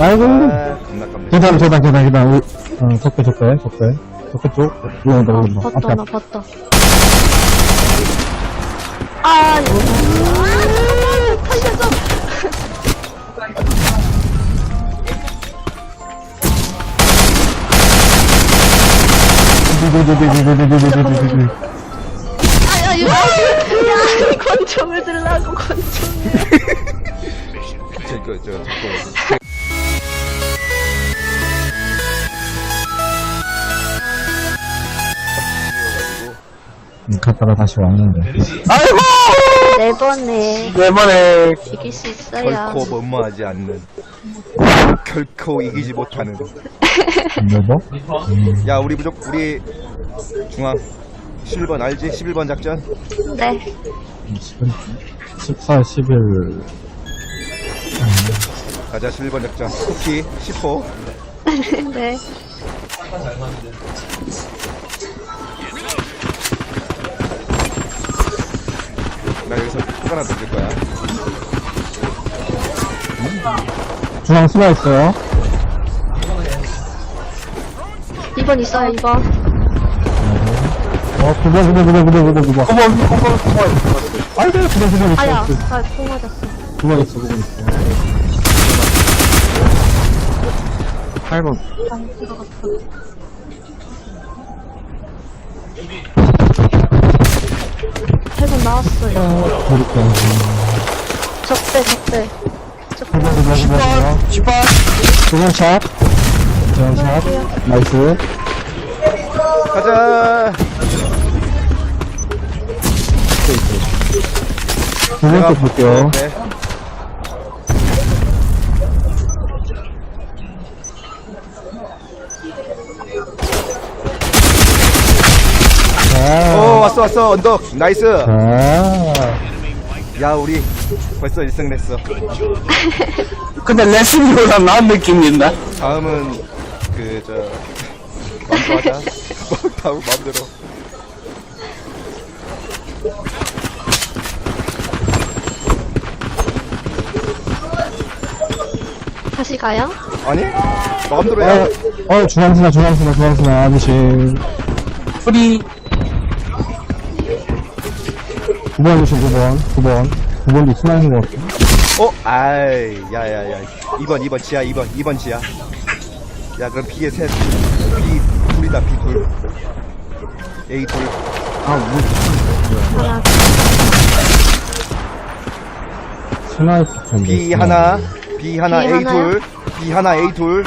아이고. 아, 겁나 깜네. 계단, 계단, 계단, 계단. 우, 어, 적배, 적배, 적배. 적배 쪽. 올라온다, 올라온다. 봤다, 앞에, 나 봤다. 아, 이거. 아, 살려줘. 앞에. 아, 야, 이거. 저, 음, 갔다가 다시 왔는데. 아이고! 네 번에 네 번에 이길 수 있어요. 결코 뭐뭐하지 않는. 결코 이기지 못하는. 뭐뭐? 야, 우리 무조 우리 중앙 11번 알지? 11번 작전? 네. 14, 11. 가자, 11번 작전. 쿠키 10호. 네. 나 여기서 톡 하나 던질 거야. 중앙 수가 있어요. 2번 있어요, 2번. 어, 9번, 9번, 9번, 9번, 9번, 9번. 9번, 9번, 9번. 아이고, 9번, 9번 있어. 아야, 나콩 맞았어. 9번 있어, 9번 있어. 8번. 많이 들어갔다. 팔번 나왔어요. 그렇게. 적대, 적대. 9번, 9번, 9번. 10번. 9번 샷. 재현 샷. 나이스. 가자! 9번 쪽 볼게요. 네. 자. 오, 왔어, 왔어, 언덕. 나이스. 자. 야, 우리 벌써 1승 냈어. 근데 레슨보다 나은 느낌인다. 다음은, 그, 저, 마음대로 하자. 다음 마음대로. 다시 가요? 아니? 마음대로 해. 어, 어, 중앙순아, 중앙순아, 중앙순아, 아저씨. 프리. 9번 아저씨, 9번. 9번. 9번도 순환인 것 같아. 어? 아이, 야, 야, 야. 2번, 2번, 지하, 2번, 2번 지하. 야, 그럼 B에 셋. B 둘이다, B 둘. A 둘. 하나, 순환했을 텐데. B 하나, B 하나, B A 하나요? 둘. B 하나, A 둘.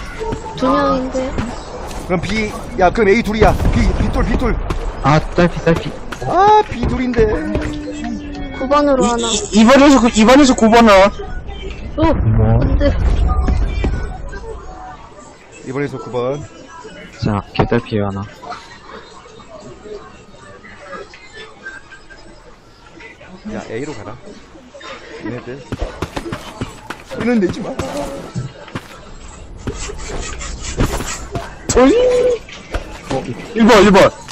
두 명인데. 그럼 B, 야, 그럼 A 둘이야. B, B 둘, B 둘. 아, 딸피, 딸피. 아, B 둘인데. 9번으로 하나. 2번에서, 2번에서 9번은. 오! 뭐. 안 돼. 이번에서 9번. 자, 개딸피 하나. 야, A로 가라. 얘네들. 이는 내지 마. 오이! 1번, 1번.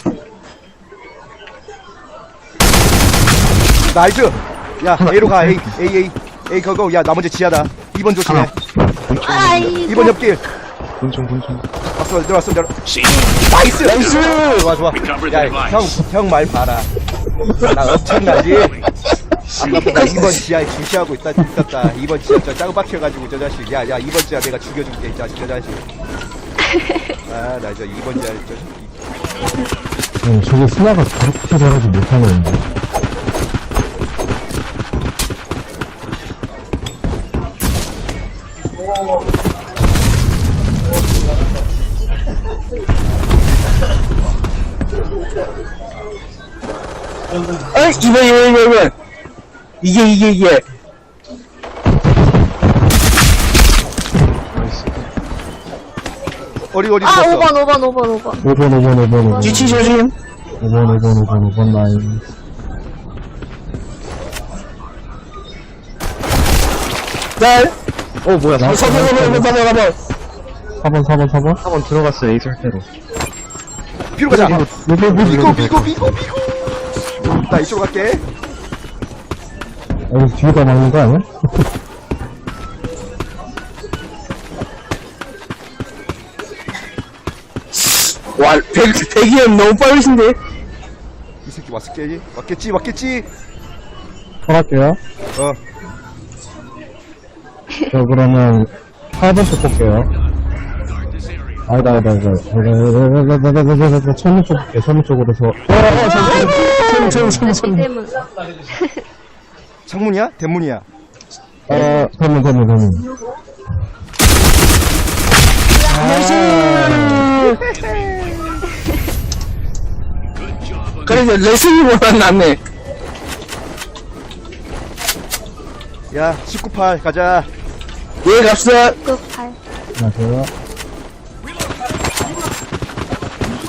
나이스! 야, A로 가, A, A, A. A, 거고. 야, 나머지 지하다. 2번 조심해. 아이, 2번 옆길. 군총, 군총. 왔어, 들어왔어, 들어. 나이스! 나이스! 좋아, 좋아. 야, 형, 형말 봐라. 나 엄청나지? 아까보다 2번 지하에 주시하고 있다, 있었다. 2번 지하 저 짜고 박혀가지고 저 자식. 야, 야, 2번 지하 내가 죽여줄게, 이 자식, 저 자식. 아, 나 저 2번 지하, 저, 어, 저게 순화가 그렇게 잘하지 못하는 건데. 아, 2번, 2번, 2번, 2번. 이게, 이게, 이게. 어리, 어리 아, 죽었어. 5번, 5번, 5번, 5번. 5번, 5번, 5번, 5번. 뒤치 조심. 5번, 5번, 5번, 5번 라인. 딸. 어, 뭐야, 나. 4번, 4번, 4번, 4번. 4번, 4번, 4번. 4번 들어갔어, A 설대로. 뒤로 가자. 이거, 이거, 이거, 비고, 이거. 비고, 비고, 비고. 나 이쪽으로 갈게. 여기 뒤에다 막는 거 아니야? 와, 백, 백이현 너무 빠르신데? 이 새끼 왔을게. 왔겠지, 왔겠지. 갈게요. 어, 저 그러면 8번째 볼게요. 아니다 아니다 아니다. 천문 쪽 볼게요. 천문 쪽으로서. 어, 어, 잠시만. 천문, 천문, 천문. 대문. 창문이야 대문이야 어, 천문, 천문, 천문. 그래서 레슨이보다 낫네. 야 19팔 가자 예, 갑시다. 끝팔. 안녕하세요.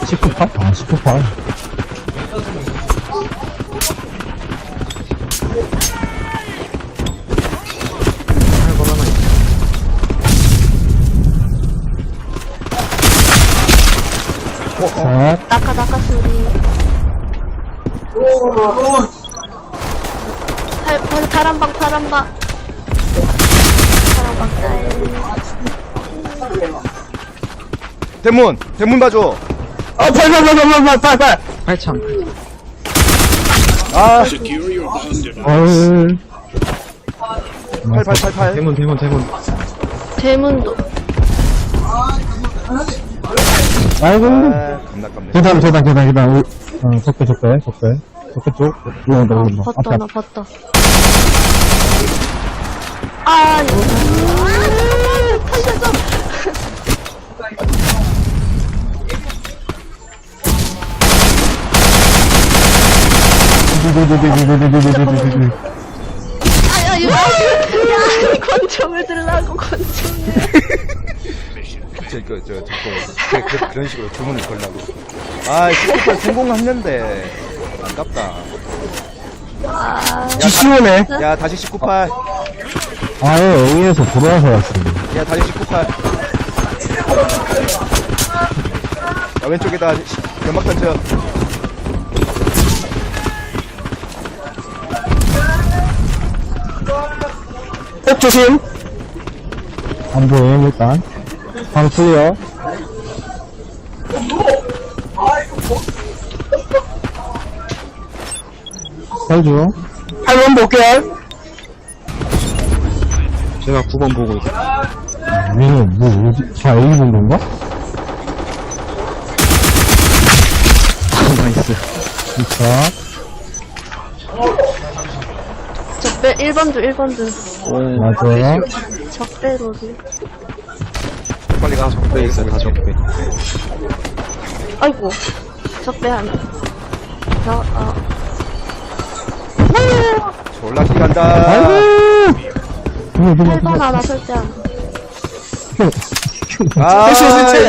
19팔? 아, 19팔. 팔, 팔, 파란방 파란방. 파란방 딸. 대문 대문 봐줘 어, 팔, 팔, 팔, 팔, 팔, 팔, 팔. 아 헐. 8888 대문, 대문, 대문. 대문도. 아이고. 아 겁나 깜네 계단, 계단, 계단, 계단. 우, 어, 적배, 적배, 적배. 적배 쪽. 올라온다, 올라온다. 봤다 앞에, 나 봤다. 아 이거. 아, 터졌어. 앞에. 아야 이거. 야 권총을 들라고 권총. 저그 저 저거 그, 그, 그런 식으로 주문을 걸라고 아 19팔 성공했는데 아깝다 아. 지시오네. 야 다시 19팔 아예 A에서 돌아와서 왔어요. 야 다시 19팔 야 왼쪽에다 시- 연막 던져 꼭 조심. 안 보임, 일단. 방 클리어. 살죠. 8번 볼게요. 제가 9번 보고 있어요. 얘는 뭐, 어디, 다 A 본 건가? 나이스. 진짜. 적배 1번도 1번도 맞아요. 적배로지. 빨리 가 적배 있어 다 적배 아이고 적배 하나. 저 어. 졸라 뛰간다 누구, 8번 누구. 하나 설정. 아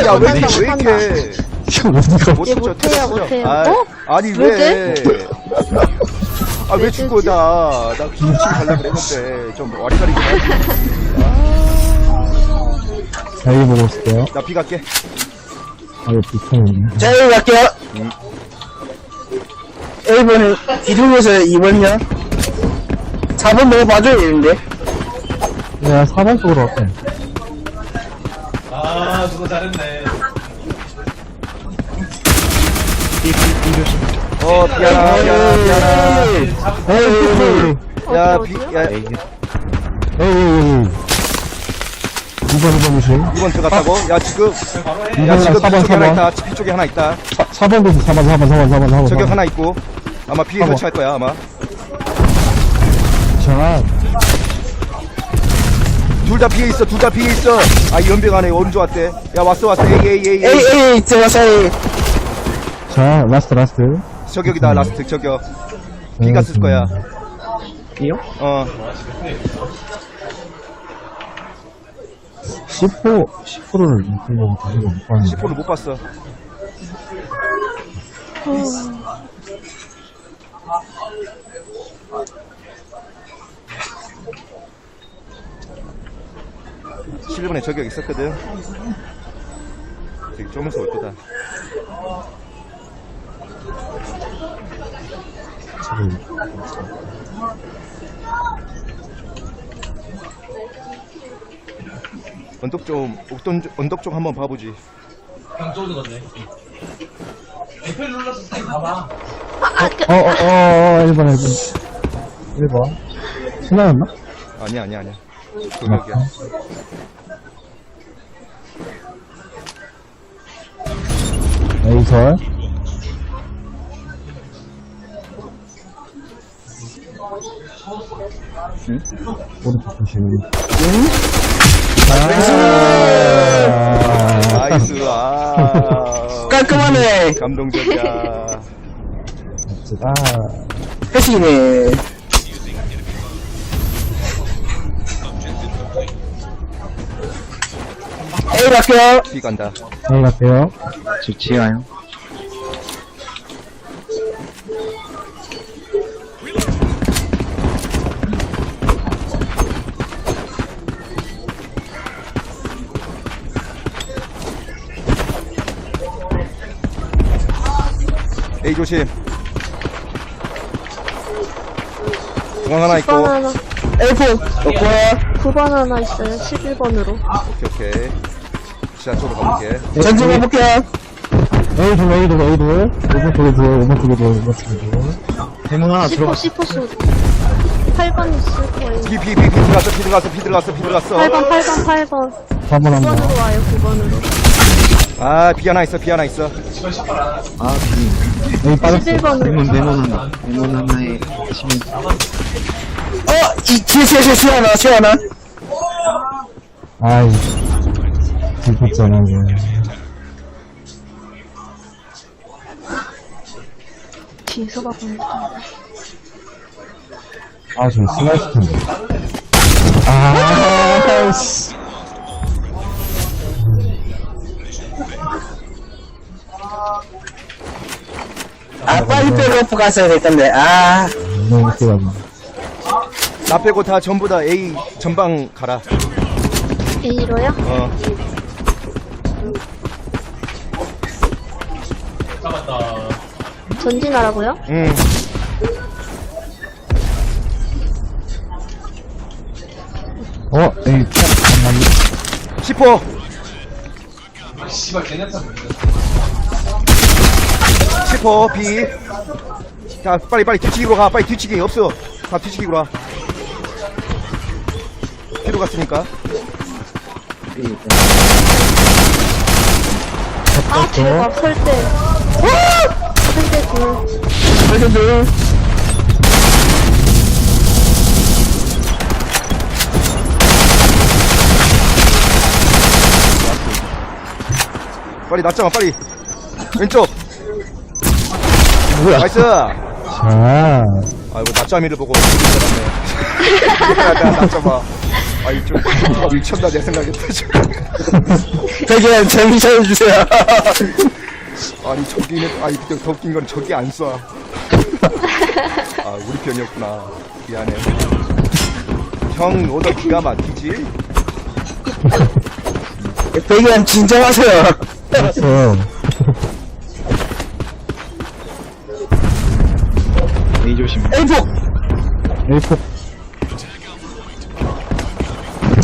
야 왜 이렇게 왜 이렇게 이거 어디가 못 얘 쳤죠 못해요, 쳤죠. 못해요. 아, 어? 아니 왜왜아왜왜 죽고 나 나 김치 가려고 그랬는데 좀 와리가리 좀 하지 자, A 보고 있을게요. 나 비 갈게 아유, 불편했네. 자, 여기 갈게요. 1번은 이동에서 2번이요. 4번 너무 봐줘야 되는데. 내가 4번 쪽으로 갈게. 어 미안하 미안하 미안하 에이, 야, 비? 야, 에이, 에이. 2번, 2번 무시. 2번 들어갔다고? 야, 지금, 야, 2번이랑 지금 4번, 뒤쪽에 하나 4번. 있다. 집 뒤쪽에 하나 있다. 4번 도시 4번, 4번, 4번, 4번, 4번. 저격 하나 있고. 아마 비에 사번. 설치할 거야, 아마. 자, 둘 다 비에 있어, 둘 다 비에 있어. 아, 이 연병 안에 오른쪽 왔대. 야, 왔어, 왔어. 에이, 에이, 에이, 에이, 에이. 에이, 들어가서, 자, 라스트, 라스트. 저격이다, 라스트 저격. 비가 쓸 거야. 비요? 어. 10호, 10호를 이끌려고 다시 못 봤는데. 10호를 못 봤어. 실번에 저격 있었거든. 되게 쪼면서 올 거다. 언덕 좀, 옥돈, 언덕 쪽 한번 봐보지. 아, 아, 그, 어, 어, 어, 어, 1번, 1번. 1번. 신나였나? 아니야, 아니야, 아니야. 조명이야. 에이설. 오른쪽 조심. 아, 나이스, 아. 깔끔하네. 감동적이야. 멋지다. 패시네. 에이, 갈게요. B 간다. 에이 갈게요. 좋지요. A 조심. 중앙 하나 있고. 9번 하나, F, 놓고, 9번 하나 있어요. 11번으로. 오케이, 오케이. 지하 쪽으로 가볼게. 전진 해볼게요. 에이 둘, 에이 둘, 에이 둘. 5번 쪽에 둘, 5번 쪽에 둘, 5번 쪽에 둘. 대문 하나 10호, 10호 수 8번 있을 거예요. B, B 들어갔어, B 들어갔어, B 들어갔어, 들어갔어. 8번, 8번, 8번. 4번 한 번. 9번으로 와요, 9번으로. 아, B 하나 있어, B 하나 있어. 에이 빠졌어. 11번으로. 네모난 하나, 네모난 하나에 시민 어, 이, 뒤에, 뒤에, 뒤에, 뒤에 하나. 아이. 들켰잖아, 이게. 뒤에서 봐보면 아, 지금 텐데. 아, 씨. 아, 빨리 백업 갔어야 될 건데, 아. 너무 웃기다. 나 빼고 다 전부 다 A 전방 가라. A로요? 어. 전진하라고요? 응. 어, 에이, 잠깐만. 10호. 시호 B. 자, 빨리, 빨리 뒤치기로 가. 빨리 뒤치기 없어. 다 뒤치기로 와. 뒤로 갔으니까. 아, 대박, 설대. 설대 둘. 벌써들. 빨리 낮잠아, 빨리. 왼쪽. 뭐야? 나이스. 자, 아이고, 낮잠이를 보고. 낮잠아. 아이, 좀, 좀 미쳤나, 내 생각에. 지금. 되게 재미 찾아주세요. 아니, 저기는, 아니, 더 웃긴 건 저기 안 쏴. 아, 우리 편이었구나. 미안해. 형, 오더 기가 막히지? 되게 진정하세요. 됐어. F, 에이폭.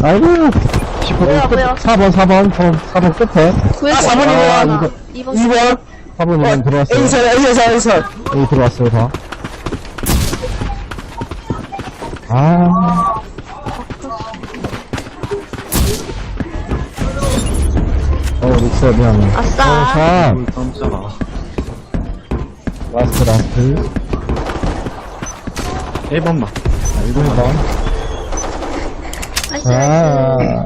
아이고. 뭐야, 뭐야. 4번, 4번, 4번, 4번 끝에. 9에서 아, 4번이네요. 2번. 2번. 4번 이번 들어왔어요. A선, A선, A선. 여기 들어왔어요, 다. 아. 어, 믹서 미안해. 아싸. 어, 자, 깜짝아. 라스트, 라스트. 1번만. 1번. 나이스, 자, 나이스.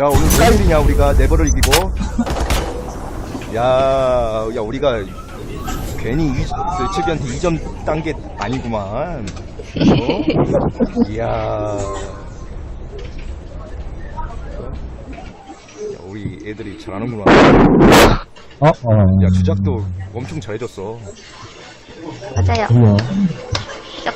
야, 오늘 일이냐, 우리가 네버를 이기고. 야, 야, 우리가 괜히 이, 셀치비한테 2점 딴 게 아니구만. 어? 이야. 야, 우리 애들이 잘하는구나. 어, 어. 야, 주작도 엄청 잘해줬어. 맞아요. 그래요.